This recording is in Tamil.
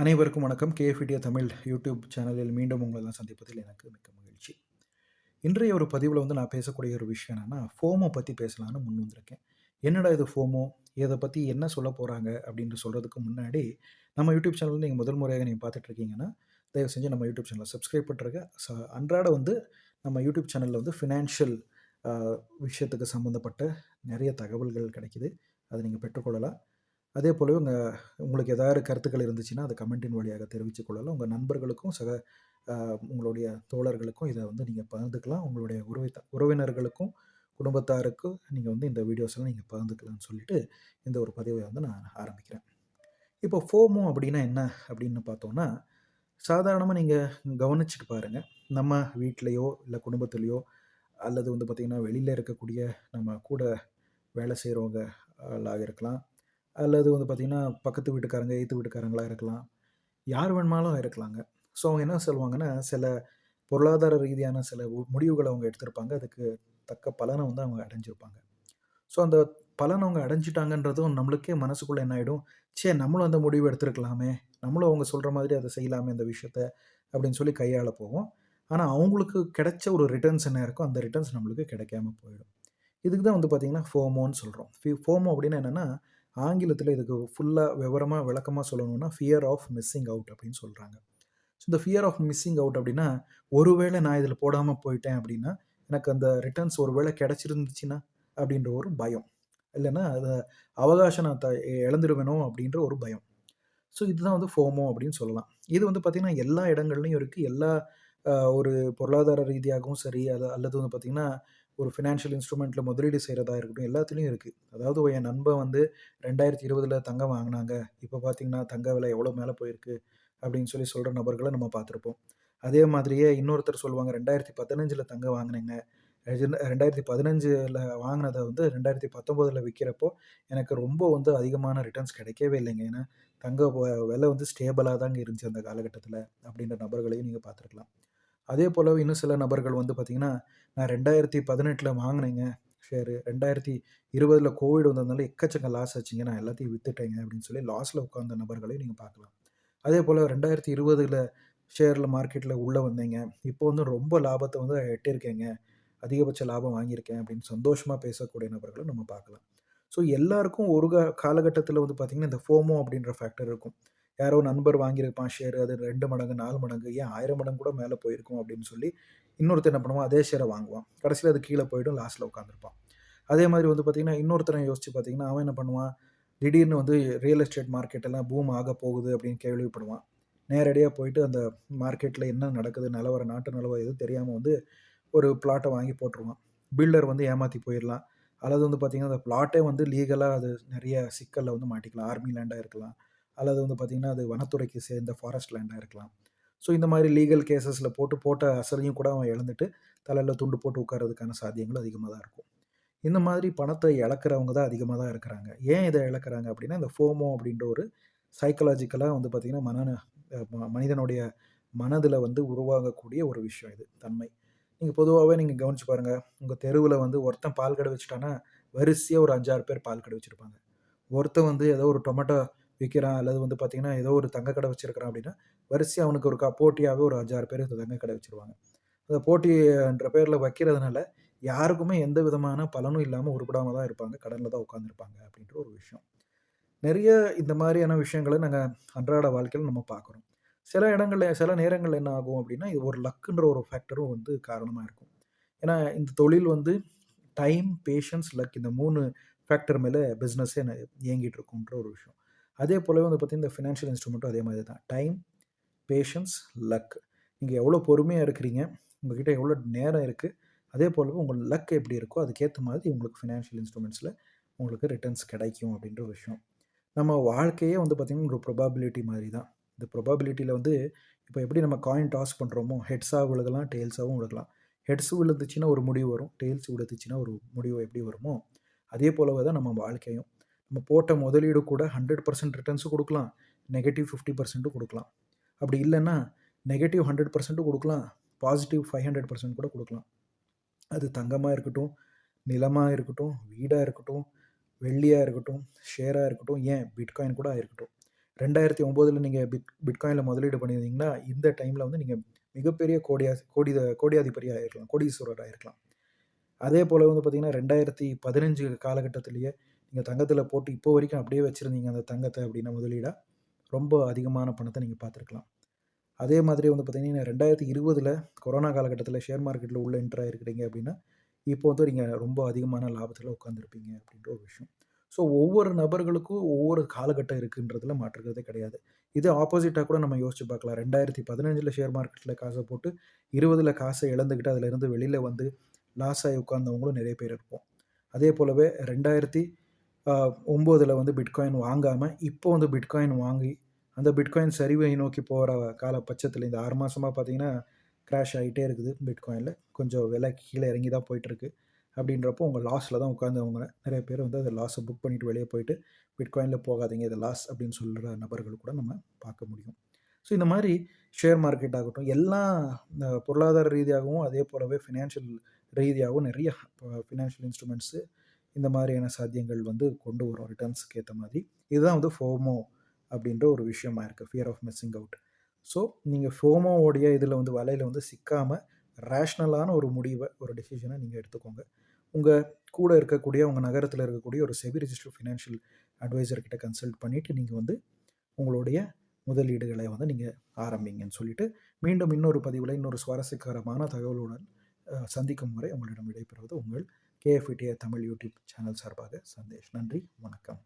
அனைவருக்கும் வணக்கம். கேஎஃப்டிஏ தமிழ் யூடியூப் சேனலில் மீண்டும் உங்களெல்லாம் சந்திப்பதில் எனக்கு மிக்க மகிழ்ச்சி. இன்றைய ஒரு பதிவில் வந்து நான் பேசக்கூடிய ஒரு விஷயம் என்னென்னா ஃபோமோ பற்றி பேசலான்னு முன் வந்திருக்கேன். என்னடா இது ஃபோமோ இதை பற்றி என்ன சொல்ல போகிறாங்க அப்படின்ட்டு சொல்கிறதுக்கு முன்னாடி நம்ம யூடியூப் சேனல் நீங்கள் முதல் முறையாக நீங்கள் பார்த்துட்டு இருக்கீங்கன்னா தயவு செஞ்சு நம்ம யூடியூப் சேனலை சப்ஸ்கிரைப் பண்ணுறங்க ச அன்றாட வந்து நம்ம யூடியூப் சேனலில் வந்து ஃபினான்ஷியல் விஷயத்துக்கு சம்மந்தப்பட்ட நிறைய தகவல்கள் கிடைக்கிது. அதை நீங்கள் பெற்றுக்கொள்ளலாம். அதே போலவே உங்கள் உங்களுக்கு ஏதாவது கருத்துக்கள் இருந்துச்சுன்னா அதை கமெண்ட்டின் வழியாக தெரிவித்து கொள்ளலாம். உங்கள் நண்பர்களுக்கும் சக உங்களுடைய தோழர்களுக்கும் இதை வந்து நீங்கள் பகிர்ந்துக்கலாம். உங்களுடைய உறவை உறவினர்களுக்கும் குடும்பத்தாருக்கும் நீங்கள் வந்து இந்த வீடியோஸ்லாம் நீங்கள் பகிர்ந்துக்கலாம்னு சொல்லிட்டு இந்த ஒரு பதிவை வந்து நான் ஆரம்பிக்கிறேன். இப்போ ஃபோமோ அப்படின்னா என்ன அப்படின்னு பார்த்தோன்னா சாதாரணமாக நீங்கள் கவனிச்சுட்டு பாருங்கள் நம்ம வீட்லேயோ இல்லை குடும்பத்துலேயோ அல்லது வந்து பார்த்திங்கன்னா வெளியில் இருக்கக்கூடிய நம்ம கூட வேலை செய்கிறவங்க இருக்கலாம். அல்லது வந்து பார்த்திங்கன்னா பக்கத்து வீட்டுக்காரங்க எய்த்து வீட்டுக்காரங்களாக இருக்கலாம். யார் வேணுமாலும் இருக்கலாங்க. ஸோ அவங்க என்ன சொல்லுவாங்கன்னா சில பொருளாதார ரீதியான சில முடிவுகளை அவங்க எடுத்திருப்பாங்க. அதுக்கு தக்க பலனை வந்து அவங்க அடைஞ்சிருப்பாங்க. ஸோ அந்த பலன் அவங்க அடைஞ்சிட்டாங்கன்றதும் நம்மளுக்கே மனசுக்குள்ளே என்ன ஆகிடும் சே நம்மளும் அந்த முடிவு எடுத்துருக்கலாமே. நம்மளும் அவங்க சொல்கிற மாதிரி அதை செய்யலாமே அந்த விஷயத்த அப்படின்னு சொல்லி கையாள போவோம். ஆனால் அவங்களுக்கு கிடைச்ச ஒரு ரிட்டர்ன்ஸ் என்ன இருக்கோ அந்த ரிட்டர்ன்ஸ் நம்மளுக்கு கிடைக்காம போயிடும். இதுக்கு தான் வந்து பார்த்திங்கன்னா ஃபோமோன்னு சொல்கிறோம் ஃபோமோ அப்படின்னு என்னென்னா ஆங்கிலத்தில் இதுக்கு ஃபுல்லாக விவரமாக விளக்கமாக சொல்லணும்னா ஃபியர் ஆஃப் மிஸ்ஸிங் அவுட் அப்படின்னு சொல்கிறாங்க ஸோ இந்த ஃபியர் ஆஃப் மிஸ்ஸிங் அவுட் அப்படின்னா ஒருவேளை நான் இதில் போடாமல் போயிட்டேன் அப்படின்னா எனக்கு அந்த ரிட்டர்ன்ஸ் ஒரு வேளை கிடச்சிருந்துச்சுன்னா அப்படின்ற ஒரு பயம். இல்லைன்னா அதை அவகாசம் நான் த இழந்துடுவேனோ அப்படின்ற ஒரு பயம். ஸோ இதுதான் வந்து ஃபோமோ அப்படின்னு சொல்லலாம். இது வந்து பார்த்திங்கன்னா எல்லா இடங்கள்லையும் இருக்குது எல்லா ஒரு பொருளாதார ரீதியாகவும் சரி அது அல்லது வந்து பார்த்திங்கன்னா ஒரு ஃபினான்ஷியல் இன்ஸ்ட்ருமெண்ட்டில் முதலீடு செய்கிறதா இருக்கட்டும் எல்லாத்துலேயும் இருக்குது அதாவது என் நண்பன் வந்து ரெண்டாயிரத்தி இருபதில் தங்கம் வாங்கினாங்க. இப்போ பார்த்திங்கன்னா தங்க விலை எவ்வளோ மேலே போயிருக்கு? அப்படின்னு சொல்லி சொல்கிற நபர்களை நம்ம பார்த்துருப்போம் அதே மாதிரியே இன்னொருத்தர் சொல்லுவாங்க ரெண்டாயிரத்தி பதினஞ்சில் தங்கம் வாங்கினேங்க. ரெண்டாயிரத்தி பதினஞ்சில் வாங்கினதை வந்து ரெண்டாயிரத்தி பத்தொம்போதில் விற்கிறப்போ எனக்கு ரொம்ப வந்து அதிகமான ரிட்டர்ன்ஸ் கிடைக்கவே இல்லைங்க. ஏன்னா தங்க விலை வந்து ஸ்டேபிளாக தாங்க இருந்துச்சு அந்த காலகட்டத்தில் அப்படின்ற நபர்களையும் நீங்கள் பார்த்துருக்கலாம் அதே போல் இன்னும் சில நபர்கள் வந்து பார்த்திங்கன்னா நான் ரெண்டாயிரத்தி பதினெட்டில் வாங்கினேங்க ஷேரு. ரெண்டாயிரத்தி இருபதில் கோவிட் வந்ததுனால எக்கச்சக்க லாஸ் ஆச்சுங்க. நான் எல்லாத்தையும் விற்றுட்டேங்க அப்படின்னு சொல்லி லாஸில் உட்காந்த நபர்களையும் நீங்கள் பார்க்கலாம். அதே போல் ரெண்டாயிரத்தி இருபதில் ஷேரில் மார்க்கெட்டில் உள்ளே வந்தீங்க. இப்போ வந்து ரொம்ப லாபத்தை வந்து எட்டியிருக்கேங்க. அதிகபட்ச லாபம் வாங்கியிருக்கேன் அப்படின்னு சந்தோஷமாக பேசக்கூடிய நபர்களை நம்ம பார்க்கலாம். ஸோ எல்லாருக்கும் ஒரு காலகட்டத்தில் வந்து பார்த்திங்கன்னா இந்த ஃபோமோ அப்படின்ற ஃபேக்டர் இருக்கும். யாரோ நண்பர் வாங்கியிருப்பான் ஷேர் அது ரெண்டு மடங்கு நாலு மடங்கு ஏன் ஆயிரம் மடங்கு கூட மேலே போயிருக்கும் அப்படின்னு சொல்லி இன்னொருத்தர் என்ன பண்ணுவான் அதே ஷேரை வாங்குவான். கடைசியில் அது கீழே போயிடும் லாஸ்ட்டில் உட்காந்துருப்பான் அதே மாதிரி வந்து பார்த்திங்கன்னா இன்னொருத்தரை யோசிச்சு பார்த்தீங்கன்னா அவன் என்ன பண்ணுவான் திடீர்னு வந்து ரியல் எஸ்டேட் மார்க்கெட்டெல்லாம் பூம் ஆக போகுது அப்படின்னு கேள்விப்படுவான். நேரடியாக போயிட்டு அந்த மார்க்கெட்டில் என்ன நடக்குது நிலவர நாட்டு நிலவரம் எதுவும் தெரியாமல் வந்து ஒரு பிளாட்டை வாங்கி போட்டுருவான். பில்டர் வந்து ஏமாற்றி போயிடலாம். அல்லது வந்து பார்த்திங்கன்னா அந்த பிளாட்டே வந்து லீகலாக அது நிறைய சிக்கலில் வந்து மாட்டிக்கலாம். ஆர்மி லேண்டாக இருக்கலாம். அல்லது வந்து பார்த்திங்கன்னா அது வனத்துறைக்கு சேர்ந்த ஃபாரஸ்ட் லேண்டாக இருக்கலாம். ஸோ இந்த மாதிரி லீகல் கேசஸில் போட்டு போட்ட அசலையும் கூட அவன் இழந்துட்டு தலையில் துண்டு போட்டு உட்காரதுக்கான சாத்தியங்களும் அதிகமாக தான் இருக்கும். இந்த மாதிரி பணத்தை இழக்கிறவங்க தான் அதிகமாக தான் இருக்கிறாங்க. ஏன் இதை இழக்கிறாங்க அப்படின்னா இந்த ஃபோமோ அப்படின்ற ஒரு சைக்கலாஜிக்கலாக வந்து பார்த்திங்கன்னா மன மனிதனுடைய மனதில் வந்து உருவாகக்கூடிய ஒரு விஷயம் இது தன்மை. நீங்கள் பொதுவாகவே நீங்கள் கவனிச்சு பாருங்கள் உங்கள் தெருவில் வந்து ஒருத்தன் பால் கடை வச்சுட்டானா வரிசையாக ஒரு அஞ்சாறு பேர் பால் கடை வச்சுருப்பாங்க. ஒருத்தன் வந்து ஏதோ ஒரு டொமேட்டோ விற்கிறான் அல்லது வந்து பார்த்திங்கன்னா ஏதோ ஒரு தங்க கடை வச்சுருக்கிறான் அப்படின்னா வரிசையாக அவனுக்கு ஒரு போட்டியாகவே ஒரு அஞ்சாறு பேர் தங்க கடை வச்சுருவாங்க. அந்த போட்டின்ற பேரில் வைக்கிறதுனால யாருக்குமே எந்த விதமான பலனும் இல்லாமல் உருப்படாமல் தான் இருப்பாங்க. கடனில் தான் உட்காந்துருப்பாங்க அப்படின்ற ஒரு விஷயம். நிறைய இந்த மாதிரியான விஷயங்களை நாங்கள் அன்றாட வாழ்க்கையில் நம்ம பார்க்குறோம். சில இடங்களில் சில நேரங்களில் என்ன ஆகும் அப்படின்னா இது ஒரு லக்குன்ற ஒரு ஃபேக்டரும் வந்து காரணமாக இருக்கும். ஏன்னா இந்த தொழில் வந்து டைம் பேஷன்ஸ் லக் இந்த மூணு ஃபேக்டர் மேலே பிஸ்னஸ்ஸே இயங்கிட்டு இருக்குன்ற ஒரு விஷயம். அதே போலவே வந்து பார்த்திங்கன்னா இந்த ஃபினான்ஷியல் இன்ஸ்ட்ருமெண்ட்டும் அதே மாதிரி தான். டைம் பேஷன்ஸ் லக் நீங்கள் எவ்வளோ பொறுமையாக இருக்கிறீங்க உங்கள்கிட்ட எவ்வளோ நேரம் இருக்குது அதே போலவே உங்கள் லக் எப்படி இருக்கோ அதுக்கேற்ற மாதிரி உங்களுக்கு ஃபினான்ஷியல் இன்ஸ்ட்ருமெண்ட்ஸில் உங்களுக்கு ரிட்டர்ன்ஸ் கிடைக்கும் அப்படின்ற ஒரு விஷயம். நம்ம வாழ்க்கையே வந்து பார்த்திங்கன்னா ஒரு ப்ரொபாபிலிட்டி மாதிரி தான். இந்த ப்ரொபாபிலிட்டியில் வந்து இப்போ எப்படி நம்ம காயின் டாஸ் பண்ணுறோமோ ஹெட்ஸாக விழுகலாம் டெய்ல்ஸாகவும் விழுகலாம். ஹெட்ஸ் விழுந்துச்சுன்னா ஒரு முடிவு வரும் டெய்ல்ஸ் விழுந்துச்சுன்னா ஒரு முடிவு எப்படி வருமோ அதே போலவே தான் நம்ம வாழ்க்கையும். நம்ம போட்ட முதலீடு கூட ஹண்ட்ரட் பர்சன்ட் ரிட்டர்ன்ஸும் கொடுக்கலாம். நெகட்டிவ் ஃபிஃப்டி பர்சன்ட்டும் கொடுக்கலாம். அப்படி இல்லைன்னா நெகட்டிவ் ஹண்ட்ரட் பர்சன்ட்டும் கொடுக்கலாம். பாசிட்டிவ் ஃபைவ் ஹண்ட்ரட் பர்சன்ட் கூட கொடுக்கலாம். அது தங்கமாக இருக்கட்டும் நிலமாக இருக்கட்டும் வீடாக இருக்கட்டும் வெள்ளியாக இருக்கட்டும் ஷேராக இருக்கட்டும் ஏன்? பிட்காயின் கூட இருக்கட்டும் ரெண்டாயிரத்தி ஒம்போதில் நீங்கள் பிட் பிட்காயினில் முதலீடு பண்ணியிருந்தீங்கன்னா இந்த டைமில் வந்து நீங்கள் மிகப்பெரிய கோடியா கோடித கோடியாதிபதியாக ஆகிருக்கலாம் கோடீஸ்வரராக இருக்கலாம் அதே போல் வந்து பார்த்திங்கன்னா ரெண்டாயிரத்தி பதினஞ்சு காலகட்டத்திலேயே நீங்கள் தங்கத்தில் போட்டு இப்போ வரைக்கும் அப்படியே வச்சுருந்தீங்க அந்த தங்கத்தை அப்படின்னா முதலீடாக ரொம்ப அதிகமான பணத்தை நீங்கள் பார்த்துருக்கலாம். அதே மாதிரி வந்து பார்த்திங்கன்னா ரெண்டாயிரத்தி இருபதில் கொரோனா காலகட்டத்தில் ஷேர் மார்க்கெட்டில் உள்ள என்ட்ரு ஆகிருக்கிறீங்க அப்படின்னா இப்போ வந்து நீங்கள் ரொம்ப அதிகமான லாபத்தில் உட்காந்துருப்பீங்க அப்படின்ற ஒரு விஷயம். ஸோ ஒவ்வொரு நபர்களுக்கும் ஒவ்வொரு காலகட்டம் இருக்குன்றதுல மாற்றுக்கிறதே கிடையாது. இது ஆப்போசிட்டாக கூட நம்ம யோசிச்சு பார்க்கலாம். ரெண்டாயிரத்தி பதினஞ்சில் ஷேர் மார்க்கெட்டில் காசை போட்டு இருபதில் காசை இழந்துக்கிட்டு அதிலேருந்து வெளியில் வந்து லாஸ் ஆகி உட்காந்தவங்களும் நிறைய பேர் இருப்போம். அதே போலவே ரெண்டாயிரத்தி ஒம்போதில் வந்து பிட்காயின் வாங்காமல் இப்போ வந்து பிட்காயின் வாங்கி அந்த பிட்காயின் சரிவை நோக்கி போகிற கால பட்சத்தில் இந்த ஆறு மாதமாக பார்த்தீங்கன்னா க்ராஷ் ஆகிட்டே இருக்குது பிட்காயினில் கொஞ்சம் விலை கீழே இறங்கி தான் போயிட்டுருக்கு. அப்படின்றப்போ உங்கள் லாஸில் தான் உட்காந்தவங்க நிறைய பேர் வந்து அதை லாஸை புக் பண்ணிவிட்டு வெளியே போயிட்டு பிட்காயினில் போகாதீங்க இது லாஸ் அப்படின்னு சொல்கிற நபர்கள் கூட நம்ம பார்க்க முடியும். ஸோ இந்த மாதிரி ஷேர் மார்க்கெட் ஆகட்டும் எல்லா பொருளாதார ரீதியாகவும் அதே போலவே ஃபினான்ஷியல் ரீதியாகவும் நிறைய ஃபினான்ஷியல் இன்ஸ்ட்ருமெண்ட்ஸு இந்த மாதிரியான சாத்தியங்கள் வந்து கொண்டு வரும் ரிட்டர்ன்ஸுக்கு ஏற்ற மாதிரி. இதுதான் வந்து ஃபோமோ அப்படின்ற ஒரு விஷயமா இருக்குது fear of missing out so நீங்கள் ஃபோமோவோடைய இதில் வந்து வலையில் வந்து சிக்காமல் ரேஷ்னலான ஒரு முடிவை ஒரு டெசிஷனை நீங்கள் எடுத்துக்கோங்க. உங்கள் கூட இருக்கக்கூடிய உங்கள் நகரத்தில் இருக்கக்கூடிய ஒரு செவி ரிஜிஸ்டர் ஃபினான்ஷியல் அட்வைசர்கிட்ட கன்சல்ட் பண்ணிவிட்டு நீங்கள் வந்து உங்களுடைய முதலீடுகளை வந்து நீங்கள் ஆரம்பிங்கன்னு சொல்லிவிட்டு மீண்டும் இன்னொரு பதிவில் இன்னொரு சுவாரஸ்யகரமான தகவலுடன் சந்திக்கும் வரை உங்களிடம் விடைபெறுவது உங்கள் கேஎஃப்இடிஏ தமிழ் யூடியூப் சேனல் சார்பாக சந்தேஷ். நன்றி. வணக்கம்.